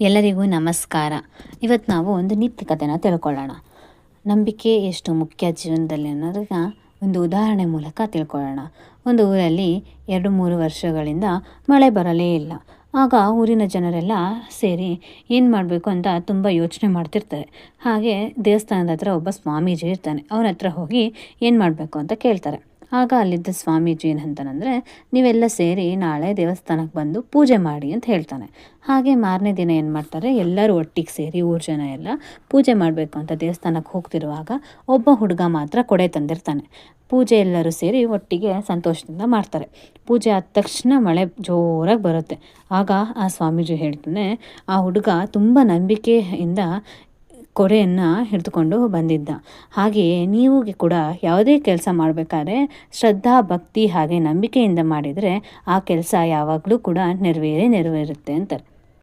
ಎಲ್ಲರಿಗೂ ನಮಸ್ಕಾರ. ಇವತ್ತು ನಾವು ಒಂದು ನಿತ್ಯ ಕಥೆನ ತಿಳ್ಕೊಳ್ಳೋಣ. ನಂಬಿಕೆ ಎಷ್ಟು ಮುಖ್ಯ ಜೀವನದಲ್ಲಿ ಅನ್ನೋದನ್ನ ಒಂದು ಉದಾಹರಣೆ ಮೂಲಕ ತಿಳ್ಕೊಳ್ಳೋಣ. ಒಂದು ಊರಲ್ಲಿ ಎರಡು ಮೂರು ವರ್ಷಗಳಿಂದ ಮಳೆ ಬರಲೇ ಇಲ್ಲ. ಆಗ ಊರಿನ ಜನರೆಲ್ಲ ಸೇರಿ ಏನು ಮಾಡಬೇಕು ಅಂತ ತುಂಬ ಯೋಚನೆ ಮಾಡ್ತಿರ್ತಾರೆ. ಹಾಗೆ ದೇವಸ್ಥಾನದ ಹತ್ರ ಒಬ್ಬ ಸ್ವಾಮೀಜಿ ಇರ್ತಾನೆ. ಅವನ ಹತ್ರ ಹೋಗಿ ಏನು ಮಾಡಬೇಕು ಅಂತ ಕೇಳ್ತಾರೆ. ಆಗ ಅಲ್ಲಿದ್ದ ಸ್ವಾಮೀಜಿ ಏನಂತಾನಂದರೆ ನೀವೆಲ್ಲ ಸೇರಿ ನಾಳೆ ದೇವಸ್ಥಾನಕ್ಕೆ ಬಂದು ಪೂಜೆ ಮಾಡಿ ಅಂತ ಹೇಳ್ತಾನೆ. ಹಾಗೆ ಮಾರನೇ ದಿನ ಏನು ಮಾಡ್ತಾರೆ, ಎಲ್ಲರೂ ಒಟ್ಟಿಗೆ ಸೇರಿ ಊರು ಜನ ಎಲ್ಲ ಪೂಜೆ ಮಾಡಬೇಕು ಅಂತ ದೇವಸ್ಥಾನಕ್ಕೆ ಹೋಗ್ತಿರುವಾಗ ಒಬ್ಬ ಹುಡುಗ ಮಾತ್ರ ಕೊಡೆ ತಂದಿರ್ತಾನೆ. ಪೂಜೆ ಎಲ್ಲರೂ ಸೇರಿ ಒಟ್ಟಿಗೆ ಸಂತೋಷದಿಂದ ಮಾಡ್ತಾರೆ. ಪೂಜೆ ಆದ ತಕ್ಷಣ ಮಳೆ ಜೋರಾಗಿ ಬರುತ್ತೆ. ಆಗ ಆ ಸ್ವಾಮೀಜಿ ಹೇಳ್ತಾನೆ, ಆ ಹುಡುಗ ತುಂಬ ನಂಬಿಕೆಯಿಂದ ಕೊಡೆಯನ್ನು ಹಿಡಿದುಕೊಂಡು ಬಂದಿದ್ದ. ಹಾಗೆಯೇ ನೀವು ಕೂಡ ಯಾವುದೇ ಕೆಲಸ ಮಾಡಬೇಕಾದ್ರೆ ಶ್ರದ್ಧಾ, ಭಕ್ತಿ ಹಾಗೆ ನಂಬಿಕೆಯಿಂದ ಮಾಡಿದರೆ ಆ ಕೆಲಸ ಯಾವಾಗಲೂ ಕೂಡ ನೆರವೇರೇ ನೆರವೇರುತ್ತೆ ಅಂತಾರೆ.